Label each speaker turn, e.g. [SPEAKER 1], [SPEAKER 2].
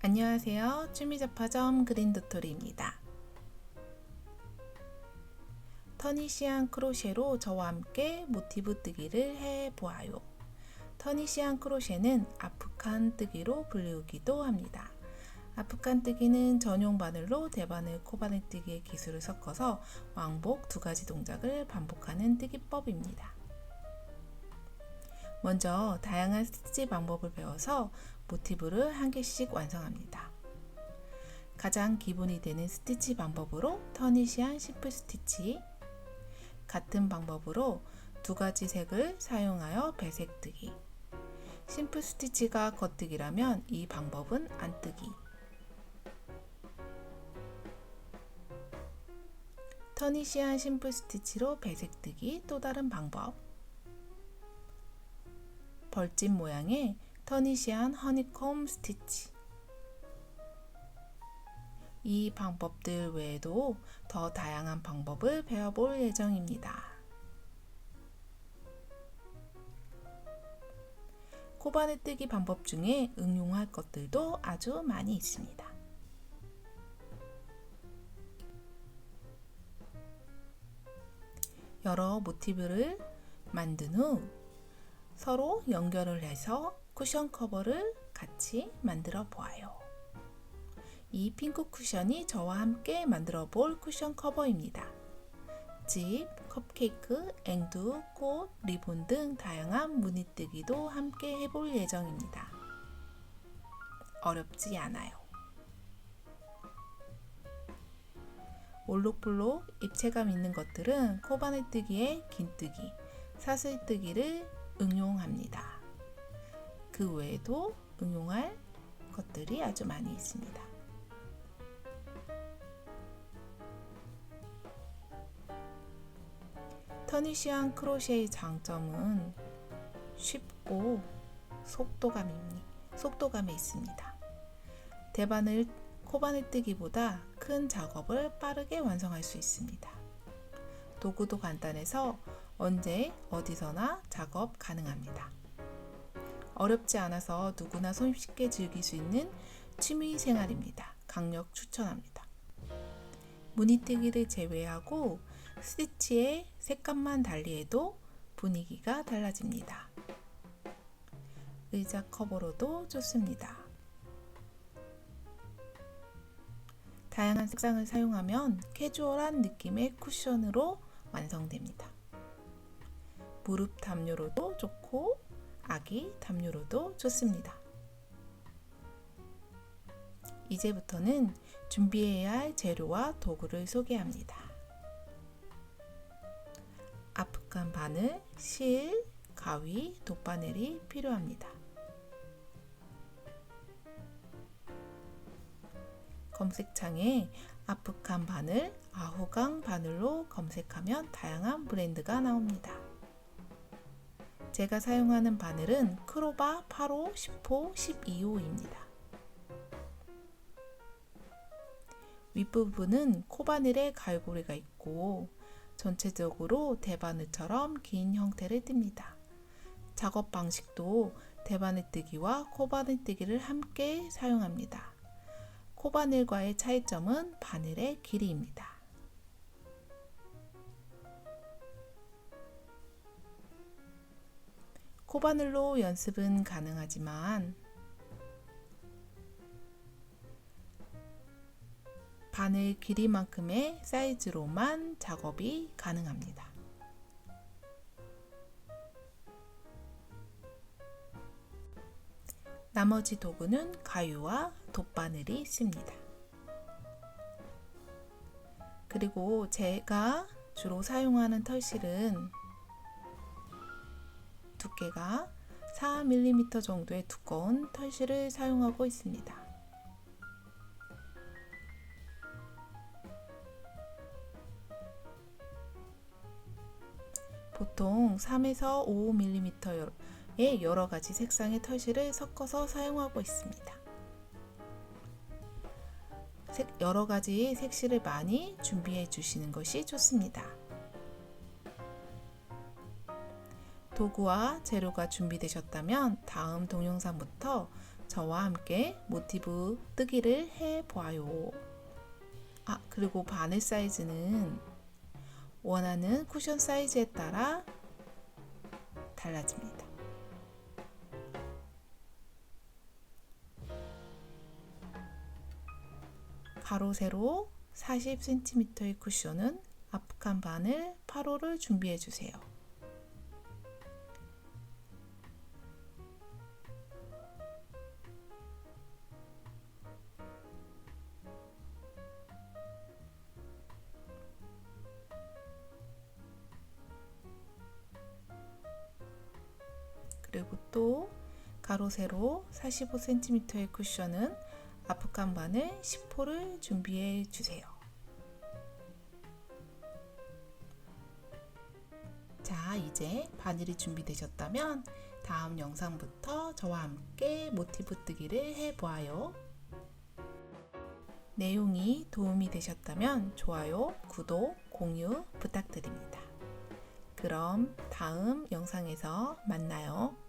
[SPEAKER 1] 안녕하세요. 취미잡화점 그린도토리입니다. 터니시안 크로셰로 저와 함께 모티브 뜨기를 해보아요. 터니시안 크로셰는 아프칸 뜨기로 불리우기도 합니다. 아프칸 뜨기는 전용 바늘로 대바늘, 코바늘 뜨기의 기술을 섞어서 왕복 두 가지 동작을 반복하는 뜨기법입니다. 먼저 다양한 스티치 방법을 배워서 모티브를 한 개씩 완성합니다. 가장 기본이 되는 스티치 방법으로 터니시안 시프 스티치 같은 방법으로 두 가지 색을 사용하여 배색뜨기. 심플 스티치가 겉뜨기라면 이 방법은 안뜨기. 터니시안 심플 스티치로 배색뜨기 또 다른 방법 벌집 모양의 터니시안 허니콤 스티치 이 방법들 외에도 더 다양한 방법을 배워볼 예정입니다. 코바늘 뜨기 방법 중에 응용할 것들도 아주 많이 있습니다. 여러 모티브를 만든 후 서로 연결을 해서 쿠션 커버를 같이 만들어 보아요. 이 핑크 쿠션이 저와 함께 만들어 볼 쿠션 커버입니다. 집, 컵케이크, 앵두, 꽃, 리본 등 다양한 무늬뜨기도 함께 해볼 예정입니다. 어렵지 않아요. 올록볼록 입체감 있는 것들은 코바늘 뜨기에 긴뜨기, 사슬뜨기를 응용합니다. 그 외에도 응용할 것들이 아주 많이 있습니다. 터니시안 크로셰의 장점은 쉽고 속도감이, 속도감에 있습니다. 대바늘 코바늘 뜨기보다 큰 작업을 빠르게 완성할 수 있습니다. 도구도 간단해서 언제 어디서나 작업 가능합니다. 어렵지 않아서 누구나 손쉽게 즐길 수 있는 취미 생활입니다. 강력 추천합니다. 무늬뜨기를 제외하고 스티치의 색감만 달리해도 분위기가 달라집니다. 의자 커버로도 좋습니다. 다양한 색상을 사용하면 캐주얼한 느낌의 쿠션으로 완성됩니다. 무릎 담요로도 좋고 아기 담요로도 좋습니다. 이제부터는 준비해야 할 재료와 도구를 소개합니다. 아프간 바늘, 실, 가위, 돗바늘이 필요합니다. 검색창에 아프간 바늘, 아호강 바늘로 검색하면 다양한 브랜드가 나옵니다. 제가 사용하는 바늘은 크로바 8호, 10호, 12호입니다. 윗부분은 코바늘에 갈고리가 있고 전체적으로 대바늘처럼 긴 형태를 띱니다. 작업 방식도 대바늘 뜨기와 코바늘 뜨기를 함께 사용합니다. 코바늘과의 차이점은 바늘의 길이입니다. 코바늘로 연습은 가능하지만 바늘 길이만큼의 사이즈로만 작업이 가능합니다. 나머지 도구는 가유와 돗바늘이 있습니다. 그리고 제가 주로 사용하는 털실은 두께가 4mm 정도의 두꺼운 털실을 사용하고 있습니다. 보통 3에서 5mm의 여러 가지 색상의 털실을 섞어서 사용하고 있습니다. 여러 가지 색실을 많이 준비해 주시는 것이 좋습니다. 도구와 재료가 준비되셨다면 다음 동영상부터 저와 함께 모티브 뜨기를 해 보아요. 아, 그리고 바늘 사이즈는 원하는 쿠션 사이즈에 따라 달라집니다. 가로 세로 40cm의 쿠션은 앞칸 바늘 8호를 준비해 주세요. 또 가로 세로 45cm의 쿠션은 앞칸 바늘 10호를 준비해 주세요. 자, 이제 바늘이 준비되셨다면 다음 영상부터 저와 함께 모티브 뜨기를 해 보아요. 내용이 도움이 되셨다면 좋아요, 구독, 공유 부탁드립니다. 그럼 다음 영상에서 만나요.